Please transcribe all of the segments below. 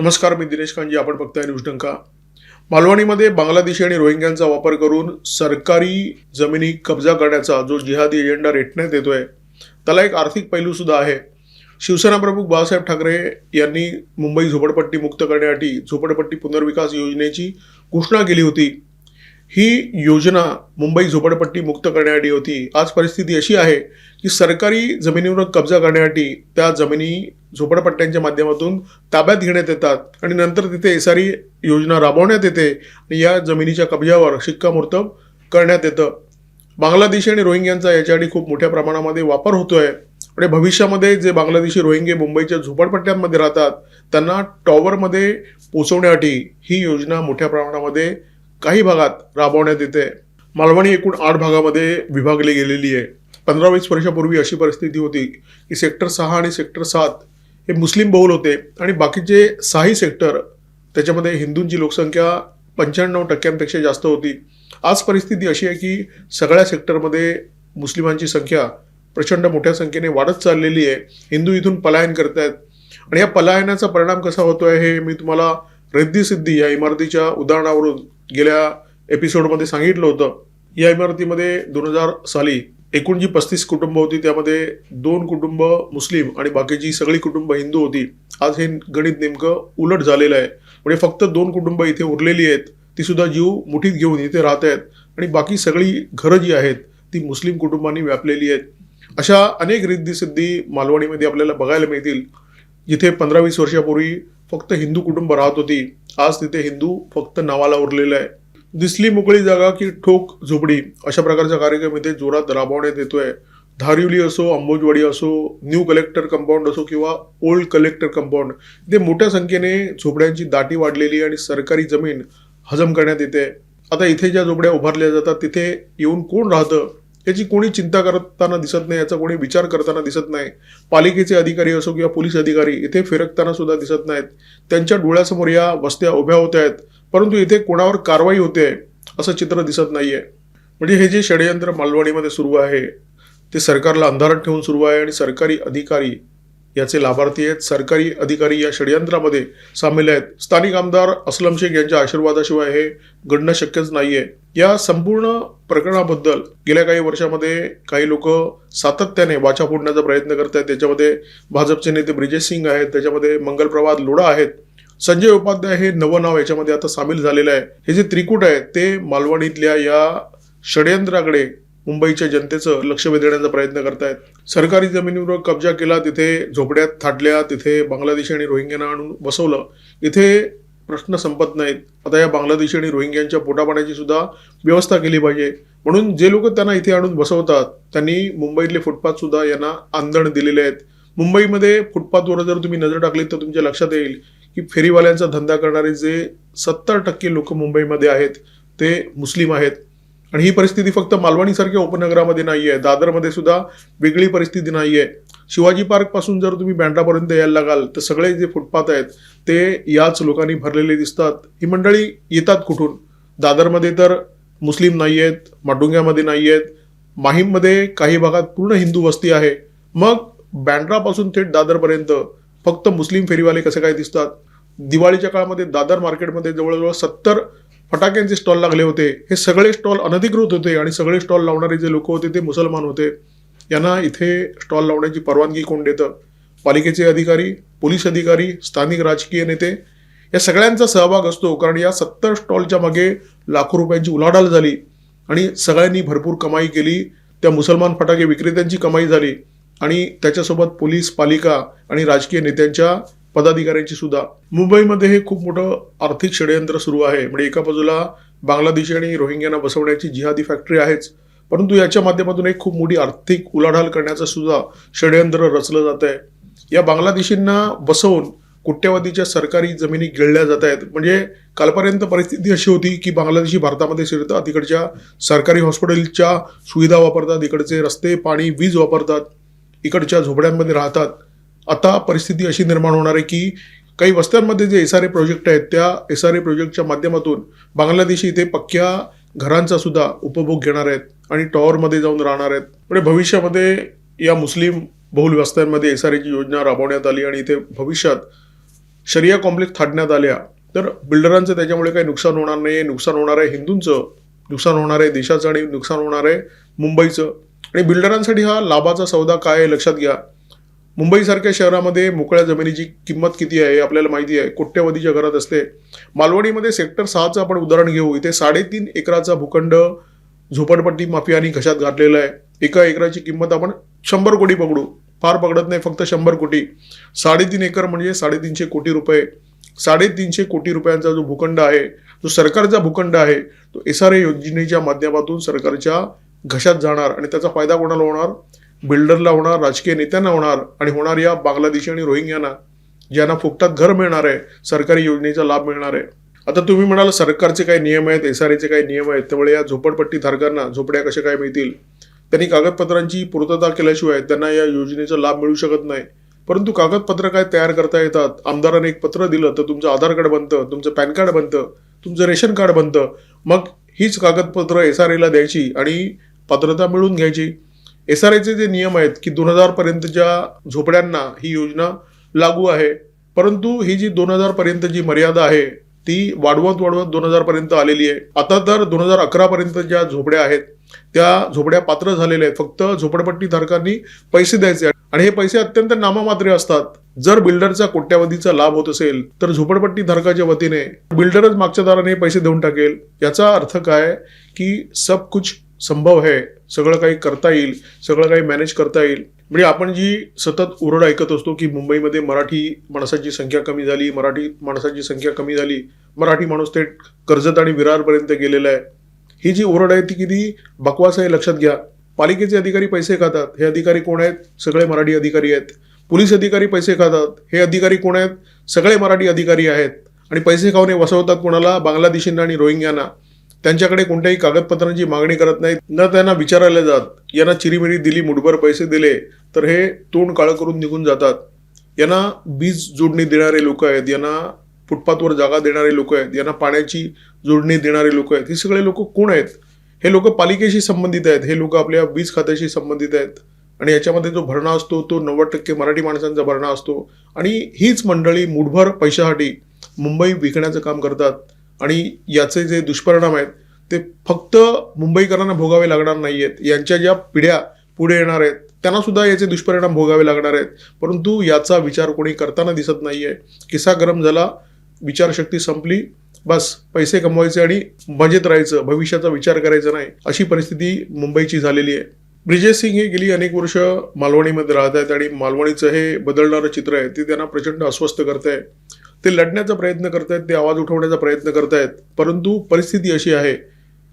नमस्कार मी दिनेश कांजी आपण बघताय न्यूज डंका. मालवणीमध्ये बांगलादेशी आणि रोहिंग्यांचा वापर करून सरकारी जमिनी कब्जा करण्याचा जो जिहादी एजेंडा रेटण्यात येतोय त्याला एक आर्थिक पैलू सुद्धा आहे. शिवसेना प्रमुख बाळासाहेब ठाकरे यांनी मुंबई झोपडपट्टी मुक्त करण्यासाठी झोपडपट्टी पुनर्विकास योजनेची घोषणा केली होती. ही योजना मुंबई झोपडपट्टी मुक्त करण्यासाठी होती. आज परिस्थिती अशी आहे की सरकारी जमिनीवर कब्जा करण्यासाठी त्या जमिनी झोपडपट्ट्यांच्या माध्यमातून ताब्यात घेण्यात येतात आणि नंतर तिथे एसारी योजना राबवण्यात येते आणि या जमिनीच्या कब्जावर शिक्कामोर्तब करण्यात येतं. बांगलादेशी आणि रोहिंग्यांचा याच्यासाठी खूप मोठ्या प्रमाणामध्ये वापर होतोय. आणि भविष्यामध्ये जे बांगलादेशी रोहिंगे मुंबईच्या झोपडपट्ट्यांमध्ये राहतात त्यांना टॉवरमध्ये पोचवण्यासाठी ही योजना मोठ्या प्रमाणामध्ये काही भागात राबवण्यात येते. मालवणी एकूण आठ भागामध्ये विभागली गेलेली आहे. पंधरा वीस वर्षापूर्वी अशी परिस्थिती होती की सेक्टर सहा आणि सेक्टर सात हे मुस्लिम बहुल होते आणि बाकीचे सहाही सेक्टर त्याच्यामध्ये हिंदूंची लोकसंख्या पंच्याण्णव टक्क्यांपेक्षा जास्त होती. आज परिस्थिती अशी आहे की सगळ्या सेक्टरमध्ये मुस्लिमांची संख्या प्रचंड मोठ्या संख्येने वाढत चाललेली आहे. हिंदू इथून पलायन करत आहेत आणि या पलायनाचा परिणाम कसा होतो आहे हे मी तुम्हाला रिद्धी सिद्धी या इमारतीच्या उदाहरणावरून गेल्या एपिसोडमध्ये सांगितलं होतं या इमारतीमध्ये दोन हजार साली एकूण जी पस्तीस कुटुंब होती त्यामध्ये दोन कुटुंब मुस्लिम आणि बाकीची सगळी कुटुंब हिंदू होती. आज हे गणित नेमकं उलट झालेलं आहे. म्हणजे फक्त दोन कुटुंब इथे उरलेली आहेत ती सुद्धा जीव मुठीत घेऊन इथे राहत आहेत. आणि बाकी सगळी घरं जी आहेत ती मुस्लिम कुटुंबांनी व्यापलेली आहेत. अशा अनेक रिद्धी मालवणीमध्ये आपल्याला बघायला मिळतील जिथे पंधरा वीस वर्षापूर्वी फक्त हिंदू कुटुंब राहत होती. आज तिथे हिंदू फक्त नावाला उरलेलं आहे. दिसली मोकळी जागा की ठोक झोपडी अशा प्रकारचा कार्यक्रम इथे जोरात राबवण्यात येतोय. धारिवली असो अंबोजवाडी असो न्यू कलेक्टर कंपाऊंड असो किंवा ओल्ड कलेक्टर कंपाऊंड इथे मोठ्या संख्येने झोपड्यांची दाटी वाढलेली आणि सरकारी जमीन हजम करण्यात येते. आता इथे ज्या झोपड्या उभारल्या जातात तिथे येऊन कोण राहतं? याची कोणी चिंता करताना दिसत नाही याचा कोणी विचार करताना दिसत नाही. पालिकेचे अधिकारी असो किंवा पोलीस अधिकारी इथे फिरकताना सुद्धा दिसत नाहीत. त्यांच्या डोळ्यासमोर या वस्त्या उभ्या होत आहेत. परंतु इथे कोणावर कारवाई होते असं चित्र दिसत नाहीये. म्हणजे हे जे षडयंत्र मालवणीमध्ये सुरू आहे ते सरकारला अंधारात ठेवून सुरू आहे आणि सरकारी अधिकारी याचे लाभार्थी आहेत. सरकारी अधिकारी या षडयंत्रामध्ये सामील आहेत. स्थानिक आमदार असलम शेख यांच्या आशीर्वादाशिवाय हे घडणं शक्यच नाहीये. या संपूर्ण प्रकरणाबद्दल गेल्या काही वर्षामध्ये काही लोक सातत्याने वाचा फोडण्याचा प्रयत्न करत आहेत. त्याच्यामध्ये भाजपचे नेते ब्रिजेश सिंग आहेत. त्याच्यामध्ये मंगलप्रभात लोढा आहेत. संजय उपाध्याय हे नवं नाव याच्यामध्ये आता सामील झालेलं आहे. हे जे त्रिकूट आहे ते मालवणीतल्या या षडयंत्राकडे मुंबईच्या जनतेचं लक्ष वेधण्याचा प्रयत्न करतायत. सरकारी जमिनीवर कब्जा केला तिथे झोपड्यात थाटल्या तिथे बांगलादेशी आणि रोहिंग्यांना आणून बसवलं. इथे प्रश्न संपत नाहीत. आता या बांगलादेशी आणि रोहिंग्यांच्या पोटापाण्याची सुद्धा व्यवस्था केली पाहिजे. म्हणून जे लोक त्यांना इथे आणून बसवतात त्यांनी मुंबईतले फुटपाथ सुद्धा यांना आंदण दिलेले आहेत. मुंबईमध्ये फुटपाथवर जर तुम्ही नजर टाकली तर तुमच्या लक्षात येईल की फेरीवाल्यांचा धंदा करणारे जे सत्तर टक्के लोक मुंबईमध्ये आहेत ते मुस्लिम आहेत. आणि ही परिस्थिती फक्त मालवणीसारख्या उपनगरामध्ये नाही आहे दादरमध्ये सुद्धा वेगळी परिस्थिती नाही आहे शिवाजी पार्कपासून जर तुम्ही बँड्रापर्यंत यायला लागाल तर सगळे जे फुटपाथ आहेत ते याच लोकांनी भरलेले दिसतात. ही मंडळी येतात कुठून? दादरमध्ये तर मुस्लिम नाही आहेत माडुंग्यामध्ये नाही आहेत माहीममध्ये काही भागात पूर्ण हिंदू वस्ती आहे. मग बँड्रापासून थेट दादरपर्यंत फक्त मुस्लिम फेरीवाले कसे काय दिसतात? दिवाळीच्या काळामध्ये दादर मार्केटमध्ये जवळजवळ सत्तर फटाक्यांचे स्टॉल लागले होते. हे सगळे स्टॉल अनधिकृत होते आणि सगळे स्टॉल लावणारे जे लोक होते ते मुसलमान होते. यांना इथे स्टॉल लावण्याची परवानगी कोण देतं? पालिकेचे अधिकारी पोलीस अधिकारी स्थानिक राजकीय नेते? या सगळ्यांचा सहभाग असतो कारण या सत्तर स्टॉलच्या मागे लाखो रुपयांची उलाढाल झाली आणि सगळ्यांनी भरपूर कमाई केली. त्या मुसलमान फटाके विक्रेत्यांची कमाई झाली आणि त्याच्यासोबत पोलीस पालिका आणि राजकीय नेत्यांच्या पदाधिकाऱ्यांची सुद्धा. मुंबईमध्ये हे खूप मोठं आर्थिक षडयंत्र सुरू आहे. म्हणजे एका बाजूला बांगलादेशी आणि रोहिंग्यांना बसवण्याची जिहादी फॅक्टरी आहेच. परंतु याच्या माध्यमातून एक खूप मोठी आर्थिक उलाढाल करण्याचं सुद्धा षडयंत्र रचलं जात आहे या बांगलादेशींना बसवून कोट्यवधीच्या सरकारी जमिनी गिळल्या जात आहेत म्हणजे कालपर्यंत परिस्थिती अशी होती की बांगलादेशी भारतामध्ये शिरतात तिकडच्या सरकारी हॉस्पिटलच्या सुविधा वापरतात इकडचे रस्ते पाणी वीज वापरतात इकडच्या झोपड्यांमध्ये राहतात. आता परिस्थिती अशी निर्माण होणार आहे की काही वस्त्यांमध्ये जे एस आर ए प्रोजेक्ट आहेत त्या एस आर ए प्रोजेक्टच्या माध्यमातून बांगलादेशी इथे पक्क्या घरांचा सुद्धा उपभोग घेणार आहेत आणि टॉवरमध्ये जाऊन राहणार आहेत. म्हणजे भविष्यामध्ये या मुस्लिम बहुल वस्त्यांमध्ये एस आर एची योजना राबवण्यात आली आणि इथे भविष्यात शरिया कॉम्प्लेक्स थाटण्यात आल्या तर बिल्डरांचं त्याच्यामुळे काही नुकसान होणार नाही नुकसान होणार आहे हिंदूंचं नुकसान होणार आहे देशाचं आणि नुकसान होणार आहे मुंबईचं. आणि बिल्डरांसाठी हा लाभाचा सौदा काय आहे लक्षात घ्या. मुंबईसारख्या शहरामध्ये मोकळ्या जमिनीची किंमत किती आहे हे आपल्याला माहिती आहे. कोट्यवधीच्या घरात असते. मालवणीमध्ये सेक्टर सहाचं आपण उदाहरण घेऊ. इथे साडेतीन एकराचा भूखंड झोपडपट्टी माफियानी घशात घातलेला आहे. एका एकराची किंमत आपण शंभर कोटी पकडू. फार पकडत नाही फक्त शंभर कोटी. साडेतीन एकर म्हणजे साडेतीनशे कोटी रुपये. साडेतीनशे कोटी रुपयांचा जो भूखंड आहे जो सरकारचा भूखंड आहे तो एस आर ए योजनेच्या माध्यमातून सरकारच्या घशात जाणार आणि त्याचा फायदा कोणाला होणार? बिल्डरला होणार राजकीय नेत्यांना होणार आणि होणार या बांगलादेशी आणि रोहिंग्यांना ज्यांना फुकटात घर मिळणार आहे सरकारी योजनेचा लाभ मिळणार आहे. आता तुम्ही म्हणाल सरकारचे काही नियम आहेत एस आर एचे काही नियम आहेत त्यामुळे या झोपडपट्टी धारकांना झोपड्या कशा काय मिळतील? त्यांनी कागदपत्रांची पूर्तता केल्याशिवाय त्यांना या योजनेचा लाभ मिळू शकत नाही. परंतु कागदपत्र काय तयार करता येतात? आमदाराने एक पत्र दिलं तर तुमचं आधार कार्ड बनतं तुमचं पॅन कार्ड बनतं तुमचं रेशन कार्ड बनतं. मग हीच कागदपत्र एस आर एला द्यायची आणि पात्रता मिळवून घ्यायची. एस आर आयचे जे नियम आहेत की दोन हजार पर्यंतच्या झोपड्यांना ही योजना लागू आहे परंतु ही जी दोन हजार पर्यंतची मर्यादा आहे ती वाढवत वाढवत दोन हजार पर्यंत आलेली आहे. आता तर दोन हजार अकरा पर्यंत ज्या झोपड्या आहेत. त्या झोपड्या पात्र झालेल्या आहेत. फक्त झोपडपट्टी धारकांनी पैसे द्यायचे आणि हे पैसे अत्यंत नाममात्रे असतात. जर बिल्डरचा कोट्यावधीचा लाभ होत असेल तर झोपडपट्टी धारकाच्या वतीने बिल्डरच मागच्या दाराने पैसे देऊन टाकेल. याचा अर्थ काय? की सब कुछ संभव आहे सगळं काही करता येईल सगळं काही मॅनेज करता येईल. म्हणजे आपण जी सतत ओरड ऐकत असतो की मुंबईमध्ये मराठी माणसाची संख्या कमी झाली मराठी माणसाची संख्या कमी झाली मराठी माणूस थेट कर्जत आणि विरारपर्यंत गेलेला आहे. ही जी ओरड आहे ती किती बकवास आहे लक्षात घ्या. पालिकेचे अधिकारी पैसे खातात हे अधिकारी कोण आहेत? सगळे मराठी अधिकारी आहेत. पोलीस अधिकारी पैसे खातात हे अधिकारी कोण आहेत? सगळे मराठी अधिकारी आहेत. आणि पैसे खाऊन हे वसवतात कोणाला? बांगलादेशींना आणि रोहिंग्यांना. त्यांच्याकडे कोणत्याही कागदपत्रांची मागणी करत नाहीत न त्यांना विचारायला जात यांना चिरीमिरी दिली मुठभर पैसे दिले तर हे तोंड काळं करून निघून जातात. यांना वीज जोडणी देणारे लोक आहेत यांना फुटपाथवर जागा देणारे लोक आहेत यांना पाण्याची जोडणी देणारे लोक आहेत हे सगळे लोक कोण आहेत? हे लोक पालिकेशी संबंधित आहेत हे लोक आपल्या वीज खात्याशी संबंधित आहेत. आणि याच्यामध्ये जो भरणा असतो तो नव्वद टक्के मराठी माणसांचा भरणा असतो. आणि हीच मंडळी मुठभर पैशासाठी मुंबई विकण्याचं काम करतात. आणि याचे जे दुष्परिणाम आहेत ते फक्त मुंबईकरांना भोगावे लागणार नाही आहेत यांच्या ज्या पिढ्या पुढे येणार आहेत त्यांना सुद्धा याचे दुष्परिणाम भोगावे लागणार आहेत. परंतु याचा विचार कोणी करताना दिसत नाही आहे किस्सा गरम झाला विचारशक्ती संपली बस पैसे कमवायचे आणि मजेत राहायचं भविष्याचा विचार करायचा नाही अशी परिस्थिती मुंबईची झालेली आहे. ब्रिजेश सिंग हे गेली अनेक वर्ष मालवणीमध्ये राहत आहेत आणि मालवणीचं हे बदलणारं चित्र आहे ते त्यांना प्रचंड अस्वस्थ करत आहे ते लढण्याचा प्रयत्न करतायत ते आवाज उठवण्याचा प्रयत्न करतायत. परंतु परिस्थिती अशी आहे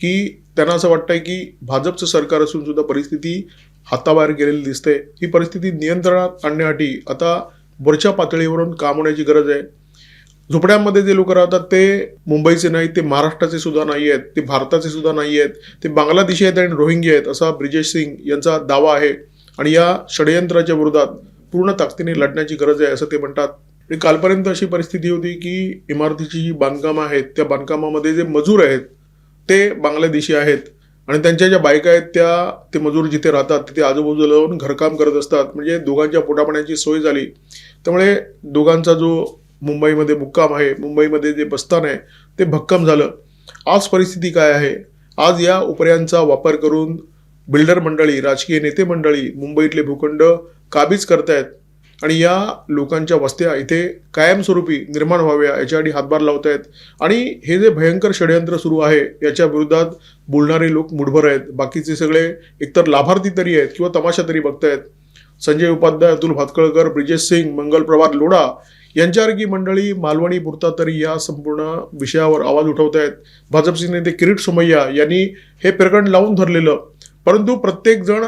की त्यांना असं वाटतंय की भाजपचं सरकार असून सुद्धा परिस्थिती हाताबाहेर गेलेली दिसते. ही परिस्थिती नियंत्रणात आणण्यासाठी आता वरच्या पातळीवरून काम होण्याची गरज आहे. झोपड्यांमध्ये जे लोक राहतात ते मुंबईचे नाहीत ते महाराष्ट्राचे सुद्धा नाही आहेत ते भारताचे सुद्धा नाही आहेत ते बांगलादेशी आहेत आणि रोहिंगी आहेत असा ब्रिजेश सिंग यांचा दावा आहे. आणि या षडयंत्राच्या विरोधात पूर्ण ताकदीने लढण्याची गरज आहे असं ते म्हणतात. कालपर्यंत अशी परिस्थिती होती की इमारतीची जी बांधकामं आहेत त्या बांधकामामध्ये जे मजूर आहेत ते बांगलादेशी आहेत. आणि त्यांच्या ज्या बायका आहेत त्या ते मजूर जिथे राहतात तिथे आजूबाजूला जाऊन घरकाम करत असतात. म्हणजे दोघांच्या पोटापाण्याची सोय झाली. त्यामुळे दोघांचा जो मुंबईमध्ये मुक्काम आहे मुंबईमध्ये जे बस्तान आहे ते भक्कम झालं. आज परिस्थिती काय आहे? आज या उपऱ्यांचा वापर करून बिल्डर मंडळी राजकीय नेते मंडळी मुंबईतले भूखंड काबीज करतायत. आणि या लोकांच्या वस्त्या इथे कायमस्वरूपी निर्माण व्हाव्या याच्यासाठी हातभार लावत आहेत आणि हे जे भयंकर षडयंत्र सुरू आहे याच्या विरोधात बोलणारे लोक मुठभर आहेत. बाकीचे सगळे एकतर लाभार्थी तरी आहेत किंवा तमाशा तरी बघतायत. संजय उपाध्याय अतुल भातकळकर ब्रिजेश सिंग मंगल प्रभात लोढा यांच्यासारखी मंडळी मालवणी पुरता तरी या संपूर्ण विषयावर आवाज उठवत आहेत भाजपचे नेते किरीट सोमय्या यांनी हे प्रकरण लावून धरलेलं. परंतु प्रत्येक जण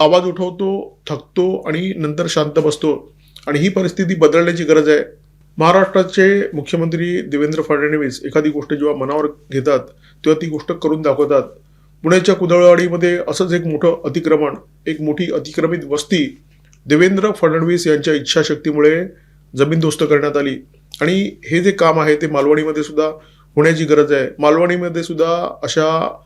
आवाज उठवतो थकतो आणि नंतर शांत बसतो. आणि ही परिस्थिती बदलण्याची गरज आहे. महाराष्ट्राचे मुख्यमंत्री देवेंद्र फडणवीस एखादी गोष्ट जेव्हा मनावर घेतात तेव्हा ती गोष्ट करून दाखवतात. पुण्याच्या कुदळवाडीमध्ये असंच एक मोठं अतिक्रमण एक मोठी अतिक्रमित वस्ती देवेंद्र फडणवीस यांच्या इच्छाशक्तीमुळे जमीनदोस्त करण्यात आली. आणि हे जे काम आहे ते मालवणीमध्ये सुद्धा होण्याची गरज आहे. मालवणीमध्ये सुद्धा अशा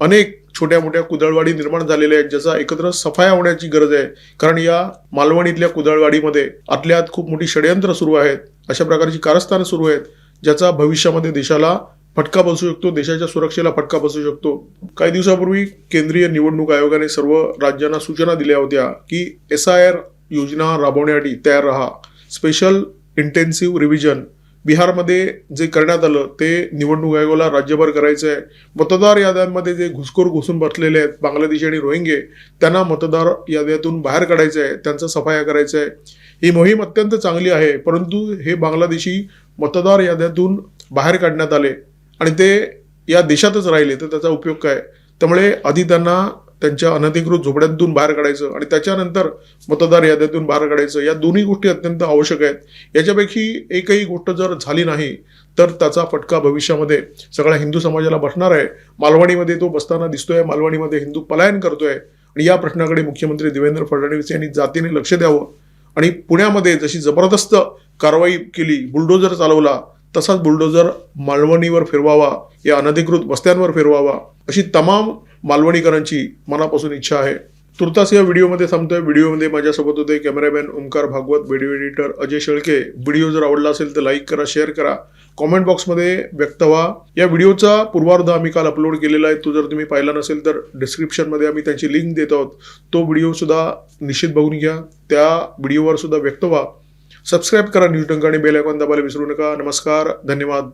अनेक छोट्या मोठ्या कुदळवाडी निर्माण झालेल्या आहेत ज्याचा एकत्र सफाया होण्याची गरज आहे. कारण या मालवणीतल्या कुदळवाडीमध्ये आतल्यात खूप मोठी षडयंत्र सुरू आहेत. अशा प्रकारची कारस्थानं सुरू आहेत ज्याचा भविष्यामध्ये देशाला फटका बसू शकतो देशाच्या सुरक्षेला फटका बसू शकतो. काही दिवसापूर्वी केंद्रीय निवडणूक आयोगाने सर्व राज्यांना सूचना दिल्या होत्या की एस आय आर योजना राबवण्यासाठी तयार राहा. स्पेशल इंटेन्सिव्ह रिव्हिजन बिहारमध्ये जे करण्यात आलं ते निवडणूक आयोगाला राज्यभर करायचं आहे मतदार याद्यांमध्ये जे घुसखोर घुसून बसलेले आहेत बांगलादेशी आणि रोहिंगे त्यांना मतदार याद्यातून बाहेर काढायचं आहे त्यांचा सफाया करायचा आहे ही मोहीम अत्यंत चांगली आहे परंतु हे बांगलादेशी मतदार याद्यातून बाहेर काढण्यात आले. आणि ते या देशातच राहिले तर त्याचा उपयोग काय? त्यामुळे आधी त्यांना त्यांच्या अनधिकृत झोपड्यांतून बाहेर काढायचं आणि त्याच्यानंतर मतदार याद्यातून बाहेर काढायचं या दोन्ही गोष्टी अत्यंत आवश्यक आहेत. याच्यापैकी एकही गोष्ट जर झाली नाही तर त्याचा फटका भविष्यामध्ये सगळ्या हिंदू समाजाला बसणार आहे. मालवणीमध्ये तो बसताना दिसतोय मालवणीमध्ये हिंदू पलायन करतोय. आणि या प्रश्नाकडे मुख्यमंत्री देवेंद्र फडणवीस यांनी जातीने लक्ष द्यावं. आणि पुण्यामध्ये जशी जबरदस्त कारवाई केली बुलडोजर चालवला तसाच बुलडोजर मालवणीवर फिरवावा या अनधिकृत वस्त्यांवर फिरवावा अशी तमाम मालवणीकरांची मनापासून इच्छा आहे. तुर्तास या व्हिडिओमध्ये थांबतोय. व्हिडिओमध्ये माझ्यासोबत होते cameraman Omkar Bhagwat video editor Ajay Shelke. Video जर आवडला असेल तर लाईक करा शेअर करा. कॉमेंट बॉक्समध्ये व्यक्त व्हा. या व्हिडिओचा पूर्वार्ध आम्ही काल अपलोड केलेला आहे. तो जर तुम्ही पाहिला नसेल तर डिस्क्रिप्शनमध्ये आम्ही त्याची लिंक देत आहोत. तो व्हिडिओसुद्धा निश्चित बघून घ्या. त्या व्हिडिओवर सुद्धा व्यक्त व्हा. सबस्क्राईब करा न्यूज टंक आणि बेल आयकॉन दाबायला विसरू नका. नमस्कार. धन्यवाद.